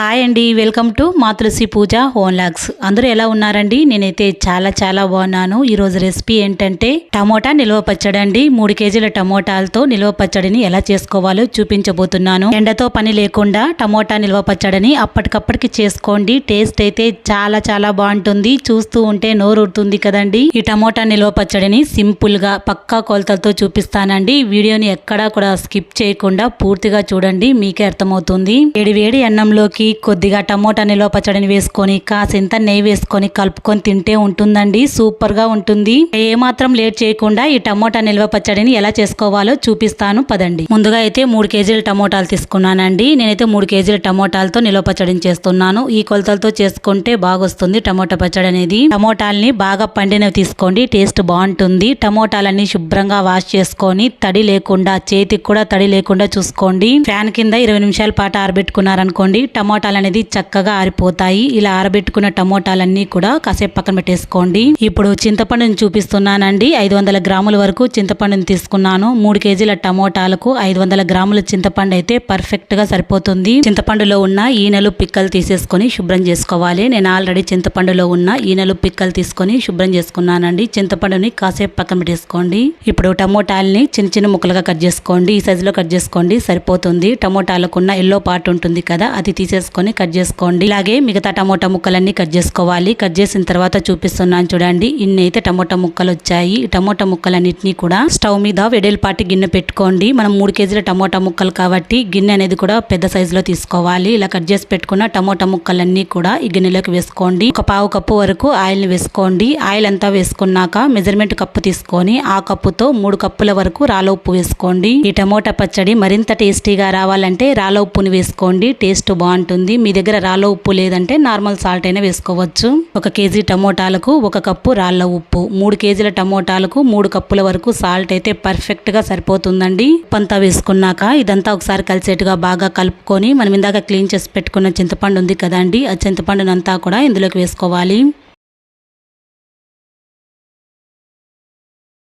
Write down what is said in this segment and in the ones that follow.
Hi అండి welcome to మా తులసి పూజ హోన్లాగ్స్ అందరూ ఎలా ఉన్నారండి? నేనైతే చాలా చాలా బాగున్నాను. ఈరోజు రెసిపీ ఏంటంటే టమోటా నిల్వ పచ్చడి అండి. మూడు కేజీల టమోటాలతో నిల్వ పచ్చడిని ఎలా చేసుకోవాలో చూపించబోతున్నాను. ఎండతో పని లేకుండా టమోటా నిల్వ పచ్చడిని అప్పటికప్పటికి చేసుకోండి. టేస్ట్ అయితే చాలా చాలా బాగుంటుంది. చూస్తూ ఉంటే నోరు కదండి. ఈ టమోటా నిల్వ పచ్చడిని సింపుల్గా పక్కా కొలతలతో చూపిస్తానండి. వీడియోని ఎక్కడా కూడా స్కిప్ చేయకుండా పూర్తిగా చూడండి. మీకే అర్థమవుతుంది. వేడి వేడి అన్నంలోకి కొద్దిగా టమోటా నిల్వ పచ్చడిని వేసుకొని కాసింత నెయ్యి వేసుకొని కలుపుకొని తింటే ఉంటుందండి. సూపర్గా ఉంటుంది. ఏ మాత్రం లేట్ చేయకుండా ఈ టమోటా నిల్వ పచ్చడిని ఎలా చేసుకోవాలో చూపిస్తాను. పదండి. ముందుగా అయితే మూడు కేజీల టమోటాలు తీసుకున్నానండి. నేనైతే మూడు కేజీల టమోటాలతో నిల్వ పచ్చడిని చేస్తున్నాను. ఈ కొలతలతో చేసుకుంటే బాగా వస్తుంది టమోటా పచ్చడి అనేది. టమోటాలని బాగా పండినవి తీసుకోండి. టేస్ట్ బాగుంటుంది. టమోటాలన్నీ శుభ్రంగా వాష్ చేసుకొని తడి లేకుండా చేతికి కూడా తడి లేకుండా చూసుకోండి. ఫ్యాన్ కింద ఇరవై నిమిషాల పాటు ఆరబెట్టుకున్నారనుకోండి టమోటాలు అనేది చక్కగా ఆరిపోతాయి. ఇలా ఆరబెట్టుకున్న టమోటాలన్నీ కూడా కాసేపు పక్కన పెట్టేసుకోండి. ఇప్పుడు చింతపండుని చూపిస్తున్నానండి. ఐదు వందల గ్రాముల వరకు చింతపండుని తీసుకున్నాను. మూడు కేజీల టమోటాలకు ఐదు వందల గ్రాముల చింతపండు అయితే పర్ఫెక్ట్గా సరిపోతుంది. చింతపండులో ఉన్న ఈనెలు పిక్కలు తీసేసుకొని శుభ్రం చేసుకోవాలి. నేను ఆల్రెడీ చింతపండులో ఉన్న ఈనెలు పిక్కలు తీసుకొని శుభ్రం చేసుకున్నానండి. చింతపండుని కాసేపు పక్కన పెట్టేసుకోండి. ఇప్పుడు టమోటాలని చిన్న చిన్న ముక్కలుగా కట్ చేసుకోండి. ఈ సైజులో కట్ చేసుకోండి. సరిపోతుంది. టమోటాలకు ఉన్న ఎల్లో పార్ట్ ఉంటుంది కదా అది తీసే చేసుకొని కట్ చేసుకోండి. ఇలాగే మిగతా టమోటా ముక్కలన్నీ కట్ చేసుకోవాలి. కట్ చేసిన తర్వాత చూపిస్తున్నాను చూడండి. ఇన్ని అయితే టమోటా ముక్కలు వచ్చాయి. ఈ టమోటా ముక్కలన్నింటినీ కూడా స్టవ్ మీద వెడల్పాటి గిన్నె పెట్టుకోండి. మనం మూడు కేజీల టమోటా ముక్కలు కాబట్టి గిన్నె అనేది కూడా పెద్ద సైజులో తీసుకోవాలి. ఇలా కట్ చేసి పెట్టుకున్న టమోటా ముక్కలన్నీ కూడా ఈ గిన్నెలోకి వేసుకోండి. ఒక పావు కప్పు వరకు ఆయిల్ని వేసుకోండి. ఆయిల్ అంతా వేసుకున్నాక మెజర్మెంట్ కప్పు తీసుకొని ఆ కప్పుతో మూడు కప్పుల వరకు రాల ఉప్పు వేసుకోండి. ఈ టమోటా పచ్చడి మరింత టేస్టీగా రావాలంటే రాళ్ళ ఉప్పుని వేసుకోండి. టేస్ట్ బాగుంటుంది. ఉంటుంది. మీ దగ్గర రాళ్ళ ఉప్పు లేదంటే నార్మల్ సాల్ట్ అయినా వేసుకోవచ్చు. ఒక కేజీ టమోటాలకు ఒక కప్పు రాళ్ళ ఉప్పు. మూడు కేజీల టమోటాలకు మూడు కప్పుల వరకు సాల్ట్ అయితే పర్ఫెక్ట్గా సరిపోతుందండి. ఉప్పు వేసుకున్నాక ఇదంతా ఒకసారి కలిసేట్టుగా బాగా కలుపుకొని మనం ఇందాక క్లీన్ చేసి పెట్టుకున్న చింతపండు ఉంది కదండి. ఆ చింతపండునంతా కూడా ఇందులోకి వేసుకోవాలి.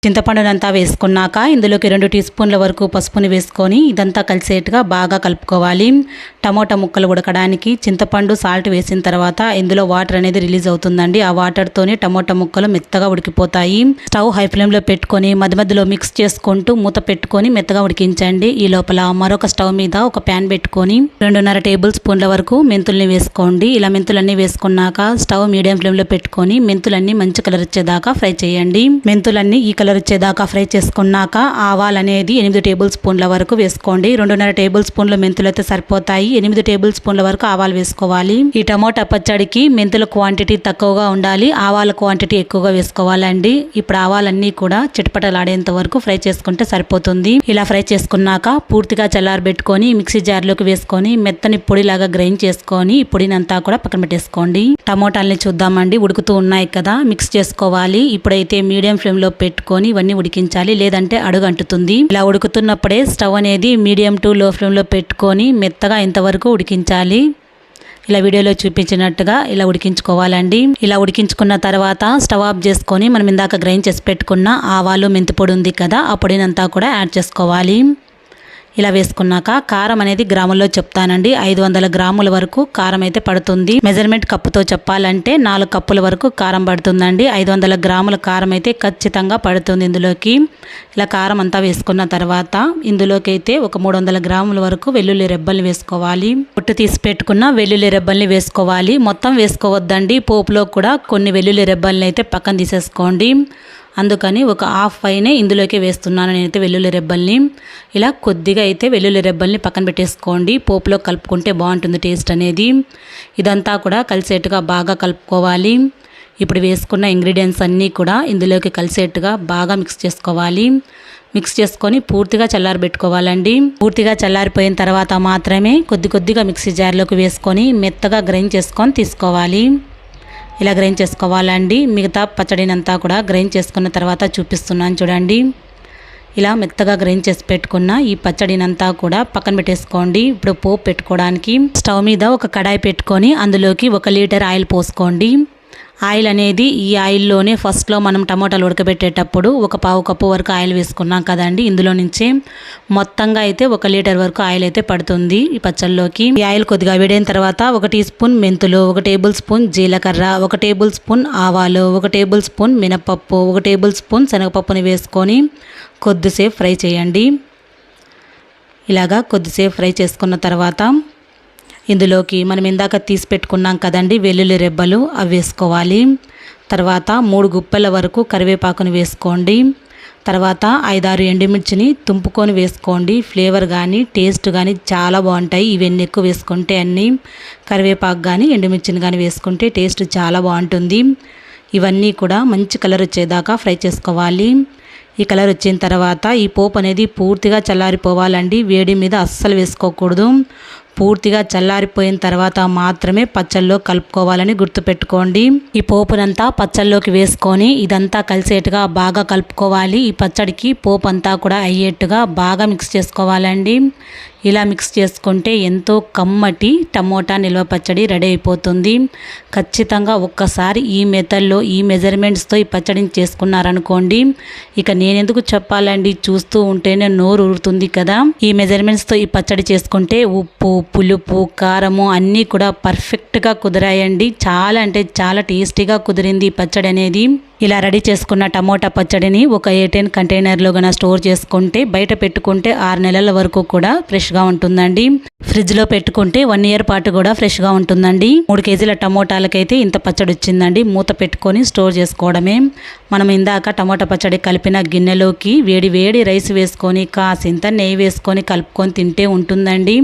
చింతపండునంతా వేసుకున్నాక ఇందులోకి రెండు టీ స్పూన్ల వరకు పసుపుని వేసుకొని ఇదంతా కలిసేట్టుగా బాగా కలుపుకోవాలి. టమోటా ముక్కలు ఉడకడానికి చింతపండు సాల్ట్ వేసిన తర్వాత ఇందులో వాటర్ అనేది రిలీజ్ అవుతుందండి. ఆ వాటర్తోనే టమోటా ముక్కలు మెత్తగా ఉడికిపోతాయి. స్టవ్ హై ఫ్లేమ్లో పెట్టుకొని మధ్య మధ్యలో మిక్స్ చేసుకుంటూ మూత పెట్టుకొని మెత్తగా ఉడికించండి. ఈ లోపల మరొక స్టవ్ మీద ఒక ప్యాన్ పెట్టుకొని రెండున్నర టేబుల్ స్పూన్ల వరకు మెంతుల్ని వేసుకోండి. ఇలా మెంతులన్నీ వేసుకున్నాక స్టవ్ మీడియం ఫ్లేమ్లో పెట్టుకొని మెంతులన్నీ మంచి కలర్ వచ్చేదాకా ఫ్రై చేయండి. మెంతులన్నీ ఈ కలర్ వచ్చేదాకా ఫ్రై చేసుకున్నాక ఆవాలు అనేది ఎనిమిది టేబుల్ స్పూన్ల వరకు వేసుకోండి. రెండున్నర టేబుల్ స్పూన్ల మెంతులు అయితే సరిపోతాయి. ఎనిమిది టేబుల్ స్పూన్ల వరకు ఆవాలు వేసుకోవాలి. ఈ టమోటా పచ్చడికి మెంతుల క్వాంటిటీ తక్కువగా ఉండాలి. ఆవాల క్వాంటిటీ ఎక్కువగా వేసుకోవాలండి. ఇప్పుడు ఆవాలన్నీ కూడా చిటపటలాడేంత వరకు ఫ్రై చేసుకుంటే సరిపోతుంది. ఇలా ఫ్రై చేసుకున్నాక పూర్తిగా చల్లారబెట్టుకొని మిక్సీ జార్లోకి వేసుకొని మెత్తని పొడిలాగా గ్రైండ్ చేసుకొని ఈ పొడినంతా కూడా పక్కన పెట్టేసుకోండి. టమోటాలని చూద్దామండి. ఉడుకుతూ ఉన్నాయి కదా. మిక్స్ చేసుకోవాలి. ఇప్పుడైతే మీడియం ఫ్లేమ్లో లో పెట్టుకొని ఇవన్నీ ఉడికించాలి. లేదంటే అడుగు అంటుతుంది. ఇలా ఉడుకుతున్నప్పుడే స్టవ్ అనేది మీడియం టు లో ఫ్లేమ్లో పెట్టుకొని మెత్తగా ఇంతవరకు ఉడికించాలి. ఇలా వీడియోలో చూపించినట్టుగా ఇలా ఉడికించుకోవాలండి. ఇలా ఉడికించుకున్న తర్వాత స్టవ్ ఆఫ్ చేసుకొని మనం ఇందాక గ్రైండ్ చేసి పెట్టుకున్న ఆవాలు మెంతి పొడి ఉంది కదా ఆ పొడినంతా కూడా యాడ్ చేసుకోవాలి. ఇలా వేసుకున్నాక కారం అనేది గ్రాముల్లో చెప్తానండి. ఐదు వందల గ్రాముల వరకు కారం అయితే పడుతుంది. మెజర్మెంట్ కప్పుతో చెప్పాలంటే నాలుగు కప్పుల వరకు కారం పడుతుందండి. ఐదు వందల గ్రాముల కారం అయితే ఖచ్చితంగా పడుతుంది ఇందులోకి. ఇలా కారం అంతా వేసుకున్న తర్వాత ఇందులోకి అయితే ఒక మూడు వందల గ్రాముల వరకు వెల్లుల్లి రెబ్బల్ని వేసుకోవాలి. పొట్టు తీసి పెట్టుకున్న వెల్లుల్లి రెబ్బల్ని వేసుకోవాలి. మొత్తం వేసుకోవద్దండి. పోపులో కూడా కొన్ని వెల్లుల్లి రెబ్బల్ని అయితే పక్కన తీసేసుకోండి. అందుకని ఒక హాఫ్ పైనే ఇందులోకి వేస్తున్నాను. నేనైతే వెల్లుల్లి రెబ్బల్ని ఇలా కొద్దిగా అయితే వెల్లుల్లి రెబ్బల్ని పక్కన పెట్టేసుకోండి. పోపులో కలుపుకుంటే బాగుంటుంది టేస్ట్ అనేది. ఇదంతా కూడా కలిసేట్టుగా బాగా కలుపుకోవాలి. ఇప్పుడు వేసుకున్న ఇంగ్రీడియంట్స్ అన్నీ కూడా ఇందులోకి కలిసేట్టుగా బాగా మిక్స్ చేసుకోవాలి. మిక్స్ చేసుకొని పూర్తిగా చల్లారబెట్టుకోవాలండి. పూర్తిగా చల్లారిపోయిన తర్వాత మాత్రమే కొద్ది కొద్దిగా మిక్సీ జార్లోకి వేసుకొని మెత్తగా గ్రైండ్ చేసుకొని తీసుకోవాలి. ఇలా గ్రైండ్ చేసుకోవాలండి. మిగతా పచ్చడినంతా కూడా గ్రైండ్ చేసుకున్న తర్వాత చూపిస్తున్నాను చూడండి. ఇలా మెత్తగా గ్రైండ్ చేసి పెట్టుకున్న ఈ పచ్చడినంతా కూడా పక్కన పెట్టేసుకోండి. ఇప్పుడు పోపు పెట్టుకోవడానికి స్టవ్ మీద ఒక కడాయి పెట్టుకొని అందులోకి ఒక లీటర్ ఆయిల్ పోసుకోండి. ఆయిల్ అనేది ఈ ఆయిల్లోనే ఫస్ట్లో మనం టమోటాలు ఉడకబెట్టేటప్పుడు ఒక పావు కప్పు వరకు ఆయిల్ వేసుకున్నాం కదండి. ఇందులో నుంచి మొత్తంగా అయితే ఒక లీటర్ వరకు ఆయిల్ అయితే పడుతుంది ఈ పచ్చళ్ళలోకి. ఈ ఆయిల్ కొద్దిగా వేడైన తర్వాత ఒక టీ స్పూన్ మెంతులు ఒక టేబుల్ స్పూన్ జీలకర్ర ఒక టేబుల్ స్పూన్ ఆవాలు ఒక టేబుల్ స్పూన్ మినపప్పు ఒక టేబుల్ స్పూన్ శనగపప్పుని వేసుకొని కొద్దిసేపు ఫ్రై చేయండి. ఇలాగా కొద్దిసేపు ఫ్రై చేసుకున్న తర్వాత ఇందులోకి మనం ఇందాక తీసి పెట్టుకున్నాం కదండి వెల్లుల్లి రెబ్బలు అవి వేసుకోవాలి. తర్వాత మూడు గుప్పెల వరకు కరివేపాకుని వేసుకోండి. తర్వాత ఐదారు ఎండుమిర్చిని తుంపుకొని వేసుకోండి. ఫ్లేవర్ కానీ టేస్ట్ కానీ చాలా బాగుంటాయి. ఇవన్నీ ఎక్కువ వేసుకుంటే అన్నీ కరివేపాకు కానీ ఎండుమిర్చిని కానీ వేసుకుంటే టేస్ట్ చాలా బాగుంటుంది. ఇవన్నీ కూడా మంచి కలర్ వచ్చేదాకా ఫ్రై చేసుకోవాలి. ఈ కలర్ వచ్చిన తర్వాత ఈ పోపు అనేది పూర్తిగా చల్లారిపోవాలండి. వేడి మీద అస్సలు వేసుకోకూడదు. పూర్తిగా చల్లారిపోయిన తర్వాత మాత్రమే పచ్చళ్ళలో కలుపుకోవాలని గుర్తుపెట్టుకోండి. ఈ పోపునంతా పచ్చళ్ళలోకి వేసుకొని ఇదంతా కలిసేట్టుగా బాగా కలుపుకోవాలి. ఈ పచ్చడికి పోపు అంతా కూడా అయ్యేట్టుగా బాగా మిక్స్ చేసుకోవాలండి. ఇలా మిక్స్ చేసుకుంటే ఎంతో కమ్మటి టమోటా నిల్వ పచ్చడి రెడీ అయిపోతుంది. ఖచ్చితంగా ఒక్కసారి ఈ మెథడ్లో ఈ మెజర్మెంట్స్తో ఈ పచ్చడిని చేసుకున్నారనుకోండి ఇక నేనెందుకు చెప్పాలండి? చూస్తూ ఉంటేనే నోరు ఊరుతుంది కదా. ఈ మెజర్మెంట్స్తో ఈ పచ్చడి చేసుకుంటే ఉప్పు పులుపు కారము అన్నీ కూడా పర్ఫెక్ట్గా కుదిరాయండి. చాలా అంటే చాలా టేస్టీగా కుదిరింది ఈ పచ్చడి అనేది ఇలా రెడీ చేసుకున్న టమోటా పచ్చడిని ఒక ఎయిటీన్ కంటైనర్లో గన స్టోర్ చేసుకుంటే బయట పెట్టుకుంటే ఆరు నెలల వరకు కూడా ఫ్రెష్గా ఉంటుందండి. ఫ్రిడ్జ్లో పెట్టుకుంటే వన్ ఇయర్ పాటు కూడా ఫ్రెష్గా ఉంటుందండి. మూడు కేజీల టమోటాలకైతే ఇంత పచ్చడి వచ్చిందండి. మూత పెట్టుకొని స్టోర్ చేసుకోవడమే. మనం ఇందాక టమోటా పచ్చడి కలిపిన గిన్నెలోకి వేడి వేడి రైస్ వేసుకొని కాసింత నెయ్యి వేసుకొని కలుపుకొని తింటే ఉంటుందండి.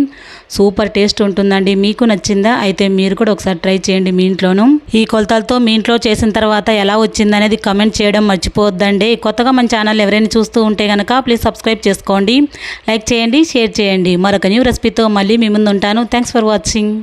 సూపర్ టేస్ట్ ఉంటుందండి. మీకు నచ్చిందా? అయితే మీరు కూడా ఒకసారి ట్రై చేయండి మీ ఇంట్లోనూ. ఈ కొలతలతో మీ ఇంట్లో చేసిన తర్వాత ఎలా వచ్చిందనేది కమెంట్ చేయడం మర్చిపోవద్దండి. కొత్తగా మన ఛానల్ ఎవరైనా చూస్తూ ఉంటే కనుక ప్లీజ్ సబ్స్క్రైబ్ చేసుకోండి. లైక్ చేయండి షేర్ చేయండి. మరొక న్యూ రెసిపీతో మళ్ళీ మీ ముందు ఉంటాను. Thanks for watching